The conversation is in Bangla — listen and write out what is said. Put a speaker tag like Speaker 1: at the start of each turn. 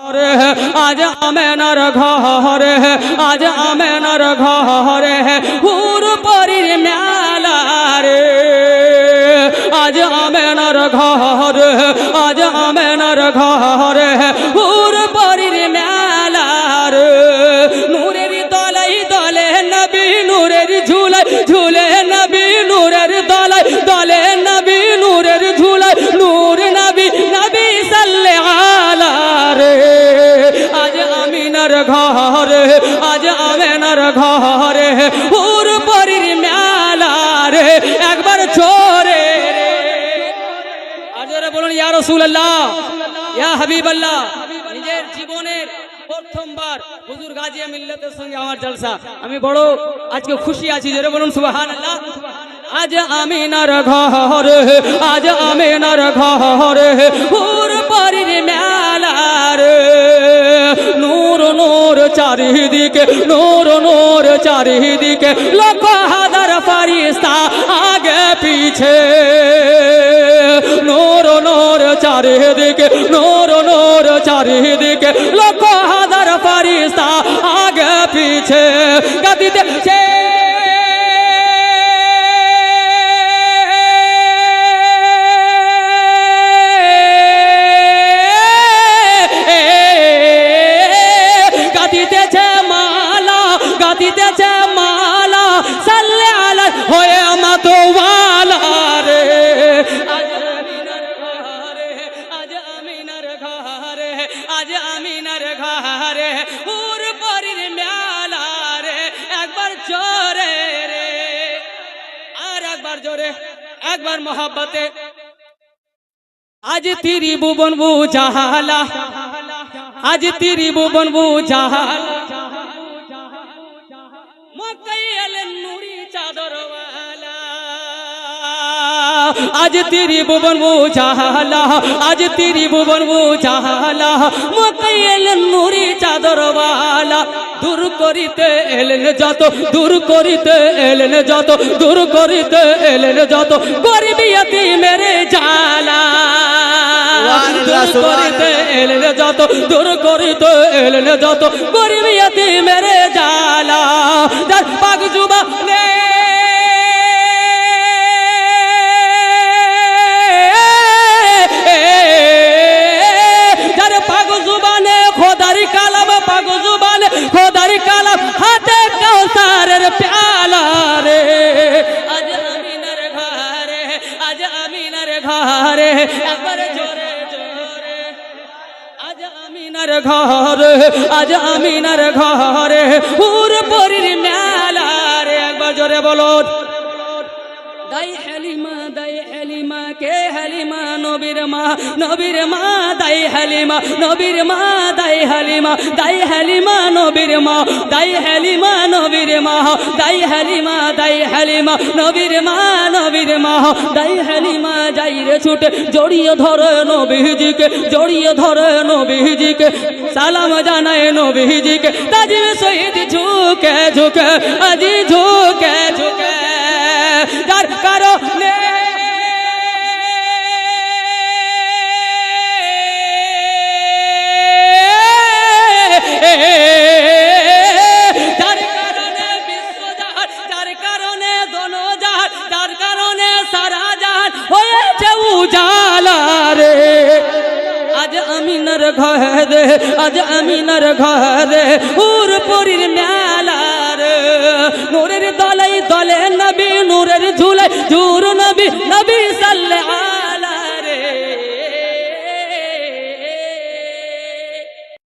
Speaker 1: ঘরে, আজ আমেনার ঘরে, আজ আমেনার ঘরে, হুর পরির মেলা রে আজ আমেনার ঘরে, আজ আমেনার ঘরে, হুর ঘরে, আজ আমেনার ঘরে, হুর পরির মেলা রে, একবার চোরে রে। আর জোরে বলুন, ইয়া রাসূলুল্লাহ, ইয়া হাবিবাল্লাহ, নিজের জীবনের প্রথমবার হুজুর গাজিয়া মিল্লাতের সঙ্গে আমার জলসা। আমি বড় আজকে খুশি আছি, জোরে বলুন, সুবহানাল্লাহ। আজ আমিনার ঘরে, আজ আমিনার ঘরে, হুর চারিদিকে, নূর নূর চারিদিকে, লক্ষ হাজার ফারিস্তা আগে পিছে। নূর নূর চারিদিকে, নূর নূর চারিদিকে, লক্ষ হাজার ফারিস্তা আগে পিছে। গাদিতে গাদিতেছে আজ আমিনার ঘরে, উর পরির মেলা রে একবার জোরে রে। আর একবার জোরে, একবার মহাব্বতে। আজ তিরি ভুবন বুঝালা আজ তিরি ভুবন বুঝালা মক্কাই এলেন নুরি চাদরওয়ালা আজ তিরি ভুবন বুঝালা আজ তিরি ভুবন বুঝালা মক্কাই এলেন নুরি চাদরওয়ালা। দূর করিতে এলেন যত দূর করিতে এলেন যত দূর করিতে এলেন যত গরিবিয়াতি মেরে জালা দূর করিতে এলেন যত দূর করিতে এলেন যত গরিবিয়াতি মেরে জালা পাগ যুবা নে একবার জোরে আজ আমিনার ঘরে, আজ আমিনার ঘরে পুরপুরীর পরির মেলা রে। একবার জোরে বলো দাই হালিমা দাই হালিমা, কে হালিমা? নবীর মা নবীর মা, দাই হালিমা, নবীর মা, দাই হালিমা দাই হালিমা, নবীর মা, দাই হালিমা, নবীর মা, দাই হালিমা দাই হালিমা, নবীর মা নবীর মা, দাই হালিমা, যাই রে ছুটে জড়িয়ে ধরে নবীজিকে, জড়িয়ে ধরে নবীজিকে, সালাম জানায় নবীজিকে, তাজিম শহীদ ঝুঁকে ঝুঁকে, আজি ঝুঁকে ঘরে, আজ আমিনার ঘরে উর পরির মেলার। নূরের দলাই দলে নবী, নূরের ঝুলে ঝুর নবী নবী